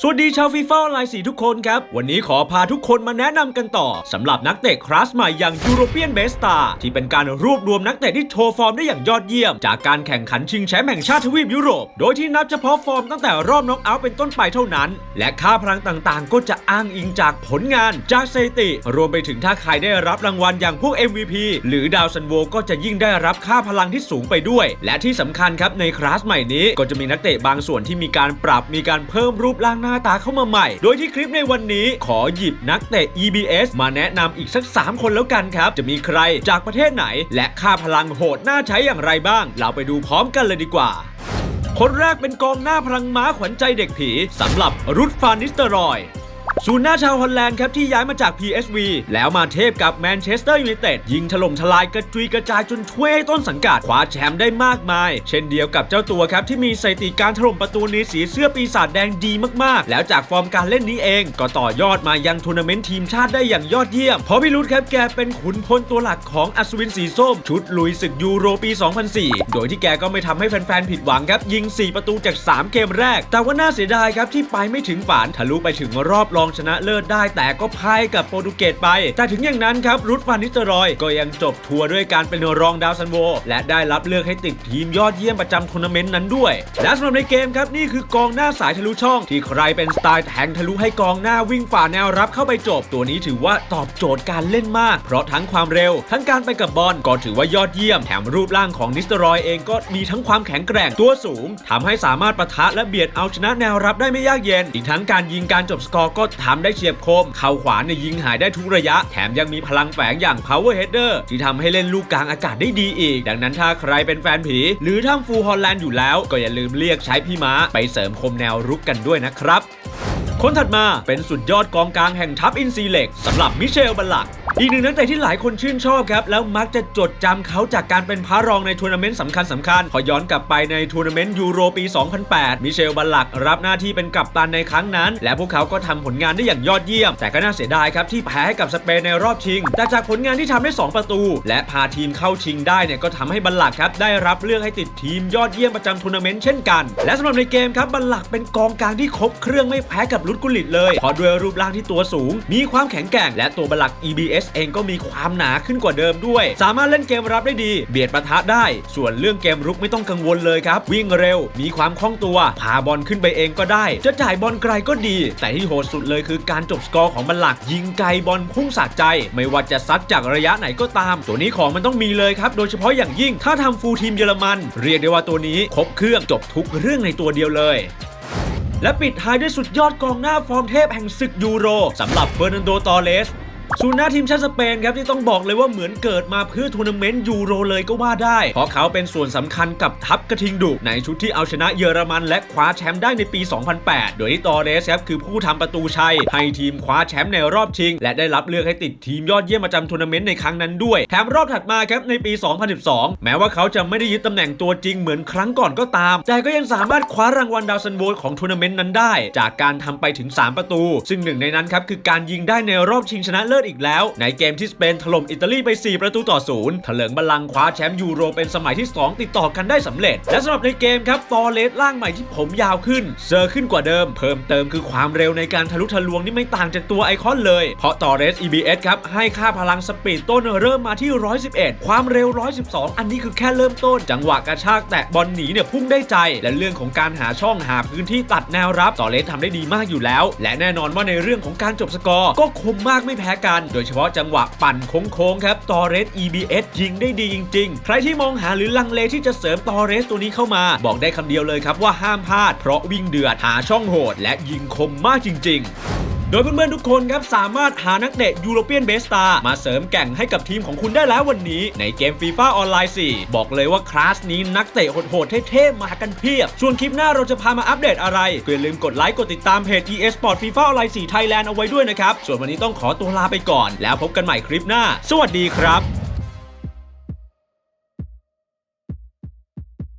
สวัสดีชาวฟีฟ่าออนไลน์สีทุกคนครับ วันนี้ขอพาทุกคนมาแนะนำกันต่อสำหรับนักเตะคลาสใหม่อย่างยูโรเปียนเบสตาที่เป็นการรวบรวมนักเตะที่โชว์ฟอร์มได้อย่างยอดเยี่ยม จากการแข่งขันชิงแชมป์แห่งชาติทวีปยุโรป โดยที่นับเฉพาะฟอร์มตั้งแต่รอบน็อกเอาท์เป็นต้นไปเท่านั้น และค่าพลังต่างๆ ก็จะอ้างอิงจากผลงานจากสถิติ รวมไปถึงถ้าใครได้รับรางวัลอย่างพวก MVP หรือดาวซันโวก็จะยิ่งได้รับค่าพลังที่สูงไปด้วย และที่สำคัญครับในคลาสใหม่นี้ก็จะมีนักเตะบางส่วนที่มีการปรับมีการเพิ่มรูปร่างหน้าตาเข้ามาใหม่ โดยที่คลิปในวันนี้ขอหยิบนักเตะ EBS มาแนะนำอีกสัก 3 คนแล้วกันครับ จะมีใครจากประเทศไหน และค่าพลังโหดน่าใช้อย่างไรบ้าง เราไปดูพร้อมกันเลยดีกว่าคนแรกเป็นกองหน้าพลังม้าขวัญใจเด็กผีสำหรับรุดฟานนิสเตอรอย ศูนย์หน้าชาวฮอลแลนด์ครับที่ย้ายมาจาก PSV แล้วมาเทพกับแมนเชสเตอร์ยูไนเต็ดยิงถล่มทลายกระจุยกระจายจนช่วยให้ต้นสังกัดคว้าแชมป์ได้มากมาย เช่นเดียวกับเจ้าตัวครับที่มีสถิติการถล่มประตูในสีเสื้อปีศาจแดงดีมากๆ แล้วจากฟอร์มการเล่นนี้เอง ก็ต่อยอดมายังทัวร์นาเมนต์ทีมชาติได้อย่างยอดเยี่ยมเพราะพี่รุธครับแกเป็นขุนพลตัวหลักของอัศวินสีส้ม ชุดลุยศึกยูโรปี 2004 โดยที่แกก็ไม่ทำให้แฟนๆผิดหวังครับยิง 4 ประตูจาก 3 เกมแรก แต่ว่าน่าเสียดายครับที่ไปไม่ถึงฝันทะลุไปถึงรอบรองชนะเลิศได้แต่ก็พ่ายกับโปรตุเกสไป แต่ถึงอย่างนั้นครับรุดฟานนิสเตอรอยก็ยังจบทัวร์ด้วยการเป็นรองดาวซันโว และได้รับเลือกให้ติดทีมยอดเยี่ยมประจำทัวร์นาเมนต์นั้นด้วย และสำหรับในเกมครับนี่คือกองหน้าสายทะลุช่อง ที่ใครเป็นสไตล์แทงทะลุให้กองหน้าวิ่งฝ่าแนวรับเข้าไปจบ ตัวนี้ถือว่าตอบโจทย์การเล่นมาก เพราะทั้งความเร็ว ทั้งการไปกับบอลก็ถือว่ายอดเยี่ยมแถมรูปร่างของนิสเตอรอยเองก็มีทั้งความแข็งแกร่งตัวสูงทำให้สามารถปะทะและเบียดเอาชนะแนวรับได้ไม่ยากเย็น อีกทั้งการยิงการจบสกอร์ก็ทำได้เฉียบคม เข่าขวาเนี่ยยิงหายได้ทุกระยะ แถมยังมีพลังแฝงอย่าง power header ที่ทำให้เล่นลูกกลางอากาศได้ดีอีก ดังนั้นถ้าใครเป็นแฟนผี หรือท่ามฟูลฮอลแลนด์อยู่แล้ว ก็อย่าลืมเรียกใช้พี่ม้าไปเสริมคมแนวรุกกันด้วยนะครับ คนถัดมาเป็นสุดยอดกองกลางแห่งทัพอินซีเล็กสำหรับมิเชลบัลลักอีกหนึ่งนักเตะที่หลายคนชื่นชอบครับ แล้วมักจะจดจำเขาจากการเป็นพระรองในทัวร์นาเมนต์สำคัญสำคัญพอย้อนกลับไปในทัวร์นาเมนต์ยูโรปี 2008 มิเชลบัลลักรับหน้าที่เป็นกัปตันในครั้งนั้น และพวกเขาก็ทำผลงานได้อย่างยอดเยี่ยม แต่ก็น่าเสียดายครับที่แพ้ให้กับสเปนในรอบชิง แต่จากผลงานที่ทำได้ 2 ประตู และพาทีมเข้าชิงได้เนี่ยก็ทำให้บัลลักครับได้รับเลือกให้ติดทีมยอดเยี่ยมประจำทัวร์นาเมนต์เช่นกัน และสำหรับในเกมครับบัลลักเป็นกองกลางที่ครบเครื่องไม่แพ้กับลุดกุลิตเลยเพราะด้วยรูปร่างที่ตัวสูง มีความแข็งแกร่ง และตัวบลัก EBS เองก็มีความหนาขึ้นกว่าเดิมด้วย สามารถเล่นเกมรับได้ดี เบียดปะทะได้ ส่วนเรื่องเกมรุกไม่ต้องกังวลเลยครับ วิ่งเร็ว มีความคล่องตัวพาบอลขึ้นไปเองก็ได้ จะจ่ายบอลไกลก็ดี แต่ที่โหดสุดเลยคือการจบสกอร์ของบลักยิงไกลบอลพุ่งสะใจ ไม่ว่าจะซัดจากระยะไหนก็ตาม ตัวนี้ของมันต้องมีเลยครับโดยเฉพาะอย่างยิ่งถ้าทำฟูลทีมเยอรมัน เรียกได้ว่าตัวนี้ครบเครื่องจบทุกเรื่องในตัวเดียวเลย และปิดท้ายด้วยสุดยอดกองหน้าฟอร์มเทพแห่งศึกยูโรสำหรับเฟอร์นันโดตอเลส ศูนย์หน้าทีมชาติสเปนครับที่ต้องบอกเลยว่าเหมือนเกิดมาเพื่อทัวร์นาเมนต์ยูโรเลยก็ว่าได้ เพราะเขาเป็นส่วนสำคัญกับทัพกระทิงดุในชุดที่เอาชนะเยอรมันและคว้าแชมป์ได้ในปี 2008 โดยที่ตอเรสครับคือผู้ทำประตูชัย ให้ทีมคว้าแชมป์ในรอบชิง และได้รับเลือกให้ติดทีมยอดเยี่ยมประจำทัวร์นาเมนต์ในครั้งนั้นด้วย แถมรอบถัดมาครับในปี 2012 แม้ว่าเขาจะไม่ได้ยึดตำแหน่งตัวจริงเหมือนครั้งก่อนก็ตาม แต่ก็ยังสามารถคว้ารางวัลดาวซันโวของทัวร์นาเมนต์นั้นได้ จากการทำไปถึง 3 ประตู ซึ่งหนึ่งในนั้นครับคือการยิงได้ในรอบชิงชนะเลิศอีกแล้ว ในเกมที่สเปนถล่มอิตาลีไป 4 ประตูต่อศูนย์เถลิงบัลลังคว้าแชมป์ยูโรเป็นสมัยที่ 2 ติดต่อกันได้สำเร็จ และสำหรับในเกมครับตอเลสร่างใหม่ที่ผมยาวขึ้นเซอร์ขึ้นกว่าเดิม เพิ่มเติมคือความเร็วในการทะลุทะลวงนี่ไม่ต่างจากตัวไอคอนเลย เพราะตอเรส EBS ครับให้ค่าพลังสปีดต้นเริ่มมาที่ 111 ความเร็ว 112 อันนี้คือแค่เริ่มต้น จังหวะกระชากแตะบอลหนีเนี่ยพุ่งได้ใจ และเรื่องของการหาช่องหาพื้นที่ตัดแนวรับตอเลสทำได้ดีมากอยู่แล้ว และแน่นอนว่าในเรื่องของการจบสกอร์ก็คมมากไม่แพ้กัน โดยเฉพาะจังหวะปั่นโค้งๆครับตอเรส EBS ยิงได้ดีจริง ๆ ใครที่มองหาหรือลังเลที่จะเสริมตอเรสตัวนี้เข้ามา บอกได้คำเดียวเลยครับว่าห้ามพลาดเพราะวิ่งเดือดหาช่องโหด และยิงคมมากจริง ๆ โดยเพื่อนๆทุกคนครับสามารถหานักเตะยูโรเปียนเบสตามาเสริมแก่งให้กับทีมของคุณได้แล้ววันนี้ ในเกมฟีฟ่าออนไลน์ 4 บอกเลยว่าคลาสนี้นักเตะโหดๆเท่ๆมากันเพียบ ส่วนคลิปหน้าเราจะพามาอัปเดตอะไรก็อย่าลืมกดไลค์กดติดตามเพจ EA Sport FIFA ออนไลน์4 Thailand เอาไว้ด้วยนะครับ ส่วนวันนี้ต้องขอตัวลาไปก่อน แล้วพบกันใหม่คลิปหน้า สวัสดีครับ